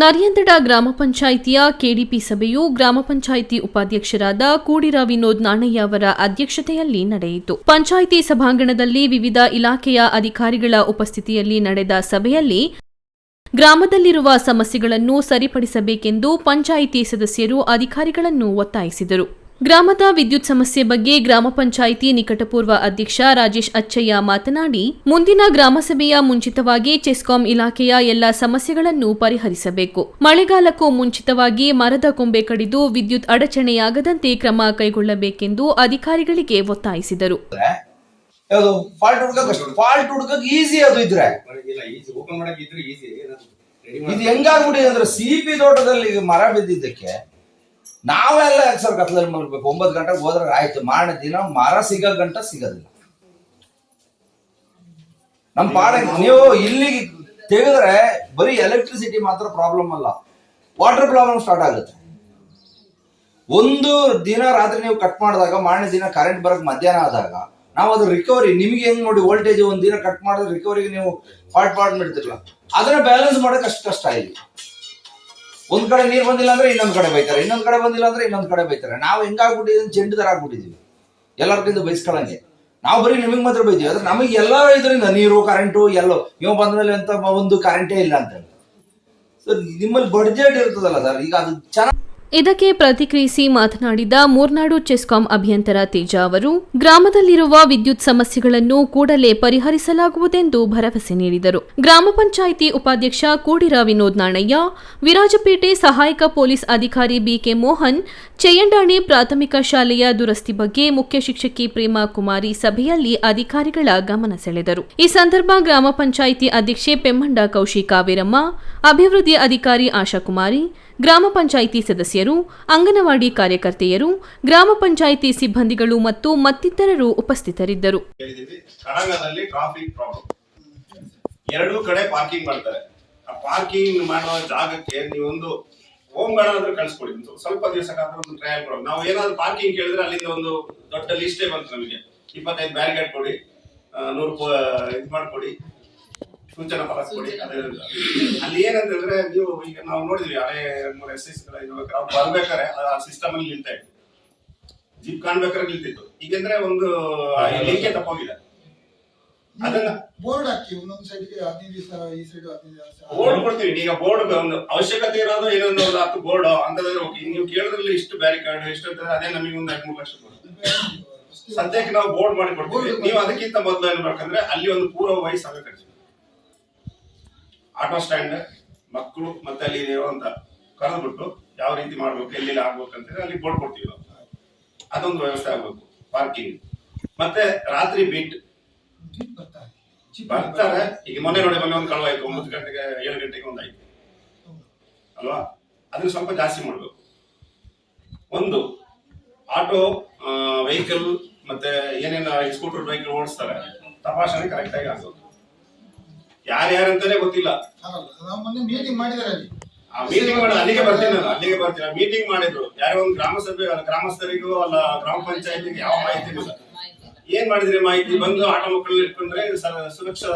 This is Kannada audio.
ನರಿಯಂದಡ ಗ್ರಾಮ ಪಂಚಾಯಿತಿಯ ಕೆಡಿಪಿ ಸಭೆಯು ಗ್ರಾಮ ಪಂಚಾಯಿತಿ ಉಪಾಧ್ಯಕ್ಷರಾದ ಕೂಡಿರ ವಿನೋದ್ ನಾಣಯ್ಯ ಅವರ ಅಧ್ಯಕ್ಷತೆಯಲ್ಲಿ ನಡೆಯಿತು. ಪಂಚಾಯಿತಿ ಸಭಾಂಗಣದಲ್ಲಿ ವಿವಿಧ ಇಲಾಖೆಯ ಅಧಿಕಾರಿಗಳ ಉಪಸ್ಥಿತಿಯಲ್ಲಿ ನಡೆದ ಸಭೆಯಲ್ಲಿ ಗ್ರಾಮದಲ್ಲಿರುವ ಸಮಸ್ಯೆಗಳನ್ನು ಸರಿಪಡಿಸಬೇಕೆಂದು ಪಂಚಾಯಿತಿ ಸದಸ್ಯರು ಅಧಿಕಾರಿಗಳನ್ನು ಒತ್ತಾಯಿಸಿದರು. ಗ್ರಾಮದ ವಿದ್ಯುತ್ ಸಮಸ್ಯೆ ಬಗ್ಗೆ ಗ್ರಾಮ ಪಂಚಾಯಿತಿ ನಿಕಟಪೂರ್ವ ಅಧ್ಯಕ್ಷ ರಾಜೇಶ್ ಅಚ್ಚಯ್ಯ ಮಾತನಾಡಿ ಮುಂದಿನ ಗ್ರಾಮಸಭೆಯ ಮುಂಚಿತವಾಗಿ ಚೆಸ್ಕಾಂ ಇಲಾಖೆಯ ಎಲ್ಲ ಸಮಸ್ಯೆಗಳನ್ನು ಪರಿಹರಿಸಬೇಕು. ಮಳೆಗಾಲಕ್ಕೂ ಮುಂಚಿತವಾಗಿ ಮರದ ಕೊಂಬೆ ಕಡಿದು ವಿದ್ಯುತ್ ಅಡಚಣೆಯಾಗದಂತೆ ಕ್ರಮ ಕೈಗೊಳ್ಳಬೇಕೆಂದು ಅಧಿಕಾರಿಗಳಿಗೆ ಒತ್ತಾಯಿಸಿದರು. ತೋಟದಲ್ಲಿ ಮರ ಬಿದ್ದಿದ್ದಕ್ಕೆ ನಾವೆಲ್ಲ ಯಾಕೆ ಸರ್ ಕತ್ಲಲ್ಲಿ ಮಲಗಬೇಕು. ಒಂಬತ್ತು ಗಂಟೆಗೆ ಹೋದ್ರೆ ಆಯ್ತು. ಮಾರನೇ ದಿನ ಮರ ಸಿಗೋ ಗಂಟ ಸಿಗೋದಿಲ್ಲ. ನಮ್ಮ ಪಾಡ ನೀವು ಇಲ್ಲಿಗೆ ತೆಗೆದ್ರೆ ಬರೀ ಎಲೆಕ್ಟ್ರಿಸಿಟಿ ಮಾತ್ರ ಪ್ರಾಬ್ಲಮ್ ಅಲ್ಲ. ವಾಟರ್ ಪ್ರಾಬ್ಲಮ್ ಸ್ಟಾರ್ಟ್ ಆಗುತ್ತೆ. ಒಂದು ದಿನ ರಾತ್ರಿ ನೀವು ಕಟ್ ಮಾಡಿದಾಗ, ಮಾರನೇ ದಿನ ಕರೆಂಟ್ ಬರಕ್ ಮಧ್ಯಾಹ್ನ ಆದಾಗ, ನಾವು ಅದು ರಿಕವರಿ ನಿಮ್ಗೆ ಹೆಂಗ್ ನೋಡಿ ವೋಲ್ಟೇಜ್ ಒಂದ್ ದಿನ ಕಟ್ ಮಾಡಿದ್ರೆ ರಿಕವರಿಗೆ ನೀವು ಪಾರ್ಟ್ ಪಾರ್ಟ್ ಮಾಡ್ತಿರಲ್ಲ ಅದನ್ನ ಬ್ಯಾಲೆನ್ಸ್ ಮಾಡಕ್ ಅಷ್ಟು ಕಷ್ಟ ಇಲ್ಲಿ. ಒಂದ್ ಕಡೆ ನೀರ್ ಬಂದಿಲ್ಲ ಅಂದ್ರೆ ಇನ್ನೊಂದ್ ಕಡೆ ಬೈತಾರೆ, ಇನ್ನೊಂದ್ ಕಡೆ ಬಂದಿಲ್ಲ ಅಂದ್ರೆ ಇನ್ನೊಂದ್ ಕಡೆ ಬೈತಾರೆ. ನಾವು ಹೆಂಗಾಗ್ಬಿಟ್ಟಿದ್ದೀವಿ ಚೆಂಡು ತರ ಆಗ್ಬಿಟ್ಟಿದೀವಿ. ಎಲ್ಲರಿಗಿಂತ ಬೈಸ್ಕೊಳಂಗೆ. ನಾವು ಬರೀ ನಿಮಗೆ ಮಾತ್ರ ಬೈತೀವಿ ಆದ್ರೆ ನಮಗೆ ಎಲ್ಲ ಇದರಿಂದ ನೀರು ಕರೆಂಟು ಎಲ್ಲೋ. ಇವ ಬಂದ್ಮೇಲೆ ಅಂತ ಒಂದು ಕರೆಂಟೇ ಇಲ್ಲ ಅಂತ ಹೇಳಿ. ಸರ್ ನಿಮ್ಮಲ್ಲಿ ಬಡ್ಜೆಟ್ ಇರ್ತದಲ್ಲ ಸರ್ ಈಗ ಅದು ಚೆನ್ನಾಗಿ ಇದಕ್ಕೆ ಪ್ರತಿಕ್ರಿಯಿಸಿ ಮಾತನಾಡಿದ ಮೂರ್ನಾಡು ಚೆಸ್ಕಾಂ ಅಭಿಯಂತರ ತೇಜ ಅವರು, ಗ್ರಾಮದಲ್ಲಿರುವ ವಿದ್ಯುತ್ ಸಮಸ್ಯೆಗಳನ್ನು ಕೂಡಲೇ ಪರಿಹರಿಸಲಾಗುವುದೆಂದು ಭರವಸೆ ನೀಡಿದರು. ಗ್ರಾಮ ಪಂಚಾಯಿತಿ ಉಪಾಧ್ಯಕ್ಷ ಕೂಡಿರ ವಿನೋದ್ ನಾಣಯ್ಯ, ವಿರಾಜಪೇಟೆ ಸಹಾಯಕ ಪೊಲೀಸ್ ಅಧಿಕಾರಿ ಬಿಕೆ ಮೋಹನ್ ಚೆಯ್ಯಂಡಾಣಿ ಪ್ರಾಥಮಿಕ ಶಾಲೆಯ ದುರಸ್ತಿ ಬಗ್ಗೆ ಮುಖ್ಯ ಶಿಕ್ಷಕಿ ಪ್ರೇಮಾ ಕುಮಾರಿ ಸಭೆಯಲ್ಲಿ ಅಧಿಕಾರಿಗಳ ಗಮನ ಸೆಳೆದರು. ಈ ಸಂದರ್ಭ ಗ್ರಾಮ ಪಂಚಾಯಿತಿ ಅಧ್ಯಕ್ಷೆ ಪೆಮ್ಮಂಡ ಕೌಶಿ ಕಾವೇರಮ್ಮ ಅಭಿವೃದ್ಧಿ ಅಧಿಕಾರಿ ಆಶಾಕುಮಾರಿ ಗ್ರಾಮ ಪಂಚಾಯಿತಿ ಸದಸ್ಯರು, ಅಂಗನವಾಡಿ ಕಾರ್ಯಕರ್ತೆಯರು, ಗ್ರಾಮ ಪಂಚಾಯಿತಿ ಸಿಬ್ಬಂದಿಗಳು ಮತ್ತು ಮತ್ತಿತರರು ಉಪಸ್ಥಿತರಿದ್ದರು. ಎರಡೂ ಕಡೆ ಪಾರ್ಕಿಂಗ್ ಮಾಡ್ತಾರೆ. ಆ ಪಾರ್ಕಿಂಗ್ ಮಾಡುವ ಜಾಗಕ್ಕೆ ನೀವೊಂದು ಹೋಮ್ ಗಾರ್ಡನ್ ಆದ್ರೂ ಕಳ್ಸ್ಕೊಡಿ. ಸ್ವಲ್ಪ ದಿವಸಕ್ಕಾದ್ರೂ ಒಂದು ಟ್ರಯಲ್ ಕೊಡೋದು ನಾವು ಏನಾದ್ರು ಪಾರ್ಕಿಂಗ್ ಕೇಳಿದ್ರೆ ಅಲ್ಲಿಂದ ಒಂದು ದೊಡ್ಡ ಲಿಸ್ಟೇ ಬಂತು ನಮಗೆ. ಇಪ್ಪತ್ತೈದು ಬ್ಯಾರಿಗೇಡ್ ಕೊಡಿ ನೂರು ಇದು ಮಾಡ್ಕೊಡಿ. ಸೂಚನಾ ಫಲಕ ಕೊಡಿ ಅದೇ ಅಲ್ಲಿ ಏನಂತಂದ್ರೆ ನೀವು ಈಗ ನಾವು ನೋಡಿದ್ವಿ ಹಳೆ ಮೂರು ಎಸ್ ಎಸ್ ಅವ್ರು ಬರ್ಬೇಕಾದ್ರೆ ಆ ಸಿಸ್ಟಮ್ ಅಲ್ಲಿ ನಿಲ್ತಾ ಇತ್ತು ಜೀಪ್ ಕಾಣ್ಬೇಕಾದ್ರೆ ನಿಲ್ತಿತ್ತು. ಈಗಂದ್ರೆ ಒಂದು ಲಿಂಕೆ ತಪ್ಪೋಗಿದೆ. ಅದನ್ನ ಬೋರ್ಡ್ ಹಾಕಿ ಒಂದೊಂದು ಸೈಡ್ಗೆ ಹದಿನೈದು ದಿವಸ ಈ ಸೈಡ್ ಹದಿನೈದು ದಿವಸ. ಬೋರ್ಡ್ ಕೊಡ್ತೀವಿ. ಈಗ ಬೋರ್ಡ್ ಒಂದು ಅವಶ್ಯಕತೆ ಇರೋದು ಏನೊಂದು ಒಂದು ಹತ್ತು ಬೋರ್ಡ್ ಅಂತಂದ್ರೆ ನೀವು ಕೇಳಿದ್ರಲ್ಲಿ ಇಷ್ಟು ಬ್ಯಾರಿಕಾರ್ಡ್ ಎಷ್ಟು ಅಂತ ಅದೇ ನಮಗೆ ಒಂದು ಐದು ಮೂರು ಲಕ್ಷ ಕೊಡುತ್ತೆ. ಸದ್ಯಕ್ಕೆ ನಾವು ಬೋರ್ಡ್ ಮಾಡಿ ಕೊಡ್ತೀವಿ. ನೀವು ಅದಕ್ಕಿಂತ ಮೊದಲು ಏನ್ ಮಾಡ್ಕಂದ್ರೆ ಅಲ್ಲಿ ಒಂದು ಪೂರ್ವ ವಯಸ್ಸಾಗ ಕರೆಸಿ ಆಟೋ ಸ್ಟ್ಯಾಂಡ್ ಮಕ್ಕಳು ಮತ್ತೆ ಅಲ್ಲಿ ಇರುವಂತ ಕರೆದ್ಬಿಟ್ಟು ಯಾವ ರೀತಿ ಮಾಡ್ಬೇಕು ಎಲ್ಲೆಲ್ಲಿ ಆಗ್ಬೇಕು ಅಂತೇಳಿ ಅಲ್ಲಿ ಬೋರ್ಡ್ ಕೊಡ್ತೀವಿ ನಾವು. ಅದೊಂದು ವ್ಯವಸ್ಥೆ ಆಗ್ಬೇಕು ಪಾರ್ಕಿಂಗ್ ಮತ್ತೆ ರಾತ್ರಿ ಬಿಟ್ ಬರ್ತಾರೆ. ಈಗ ಮೊನ್ನೆ ನೋಡಿ, ಮೊನ್ನೆ ಒಂದು ಕಳ್ವಾಯ್ತು. ಒಂಬತ್ತು ಗಂಟೆಗೆ ಏಳು ಗಂಟೆಗೆ ಒಂದು ಆಯ್ತು. ಅಲ್ವಾ? ಅದನ್ನ ಸ್ವಲ್ಪ ಜಾಸ್ತಿ ಮಾಡ್ಬೇಕು. ಒಂದು ಆಟೋ ವೆಹಿಕಲ್ ಮತ್ತೆ ಏನೇನು ಸ್ಕೂಟರ್ ವೆಹಿಕಲ್ ಓಡಿಸ್ತಾರೆ, ತಪಾಸಣೆ ಕರೆಕ್ಟಾಗಿ ಆಗೋದು ಯಾರ್ಯಾರಂತಾನೆ ಗೊತ್ತಿಲ್ಲ. ಆಗಲ್ಲ ನಾವು ಮೊನ್ನೆ ಮೀಟಿಂಗ್ ಮಾಡಿದಾರೆ ಆ ಮೀಟಿಂಗ್ ಅಲ್ಲಿಗೆ ಬರ್ತೀನಿ ನಾನು ಅಲ್ಲಿಗೆ ಬರ್ತೀನಿ. ಮೀಟಿಂಗ್ ಮಾಡಿದ್ರು. ಯಾರೋ ಒಂದು ಗ್ರಾಮ ಸಭೆ ಗ್ರಾಮಸ್ಥರಿಗೂ ಅಲ್ಲ ಗ್ರಾಮ ಪಂಚಾಯತಿಗೆ ಯಾವ ಮಾಹಿತಿ ಇಲ್ಲ. ಏನ್ ಮಾಡಿದ್ರೆ ಮಾಹಿತಿ? ಬಂದು ಆಟೋ ಮಕ್ಕಳನ್ನ ಇಟ್ಕೊಂಡ್ರೆ ಸುರಕ್ಷಾ